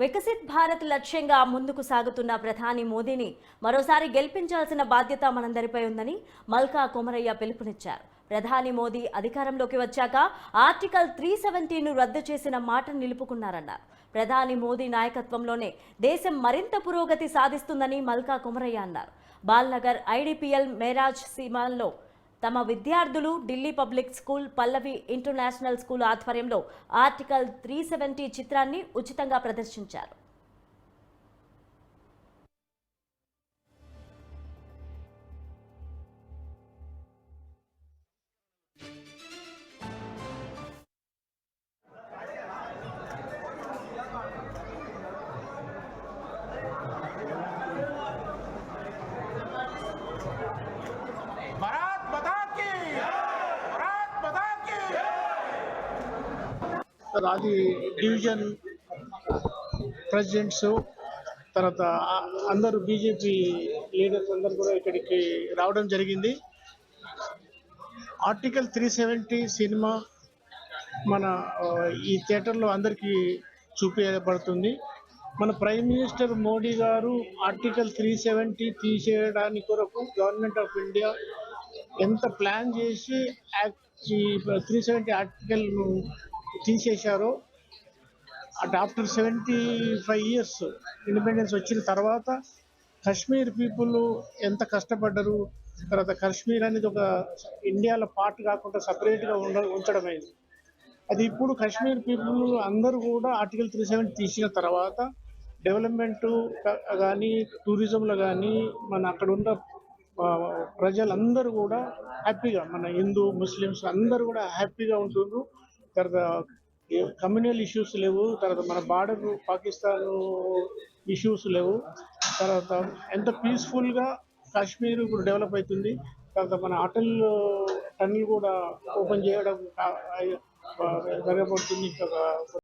వికసిత్ భారత్ లక్ష్యంగా ముందుకు సాగుతున్న ప్రధాని మోదీని మరోసారి గెలిపించాల్సిన బాధ్యత మనందరిపై ఉందని మల్కా కుమరయ్య పిలుపునిచ్చారు. ప్రధాని మోదీ అధికారంలోకి వచ్చాక ఆర్టికల్ త్రీ సెవెంటీను రద్దు చేసిన మాట నిలుపుకున్నారన్నారు. ప్రధాని మోదీ నాయకత్వంలోనే దేశం మరింత పురోగతి సాధిస్తుందని మల్కా కుమరయ్య అన్నారు. బాల్నగర్ ఐడిపిఎల్ మేరాజ్ సీమాల్లో తమ విద్యార్థులు Delhi public school Pallavi international school ఆధ్వర్యంలో ఆర్టికల్ త్రీ సెవెంటీ చిత్రాన్ని ఉచితంగా ప్రదర్శించారు. అది డివిజన్ ప్రెసిడెంట్స్ తర్వాత అందరూ బీజేపీ లీడర్స్ అందరు కూడా ఇక్కడికి రావడం జరిగింది. ఆర్టికల్ త్రీ సెవెంటీ సినిమా మన ఈ థియేటర్లో అందరికీ చూపించబడుతుంది మన ప్రైమ్ మినిస్టర్ మోడీ గారు ఆర్టికల్ త్రీ సెవెంటీ తీసేయడానికి కొరకు గవర్నమెంట్ ఆఫ్ ఇండియా ఎంత ప్లాన్ చేసి యాక్ట్ త్రీ సెవెంటీ ఆర్టికల్ను తీసేశారో. At after seventy five years independence వచ్చిన తర్వాత కశ్మీర్ పీపుల్ ఎంత కష్టపడ్డరు తర్వాత కాశ్మీర్ అనేది ఒక ఇండియాలో పార్ట్ కాకుండా సపరేట్గా ఉండ ఉంచడమైంది అది ఇప్పుడు కాశ్మీర్ పీపుల్ అందరూ కూడా ఆర్టికల్ త్రీ సెవెంటీ తీసిన తర్వాత డెవలప్మెంట్ కానీ టూరిజంలో కానీ మన అక్కడ ఉన్న ప్రజలందరూ కూడా హ్యాపీగా మన హిందూ ముస్లిమ్స్ అందరూ కూడా హ్యాపీగా ఉంటుండ్రు. తర్వాత కమ్యూనల్ ఇష్యూస్ లేవు. తర్వాత మన బార్డర్ పాకిస్తాన్ ఇష్యూస్ లేవు. తర్వాత ఎంత పీస్ఫుల్గా కాశ్మీర్ ఇప్పుడు డెవలప్ అవుతుంది. తర్వాత మన అటల్ టన్నల్ కూడా ఓపెన్ చేయడం జరగబడుతుంది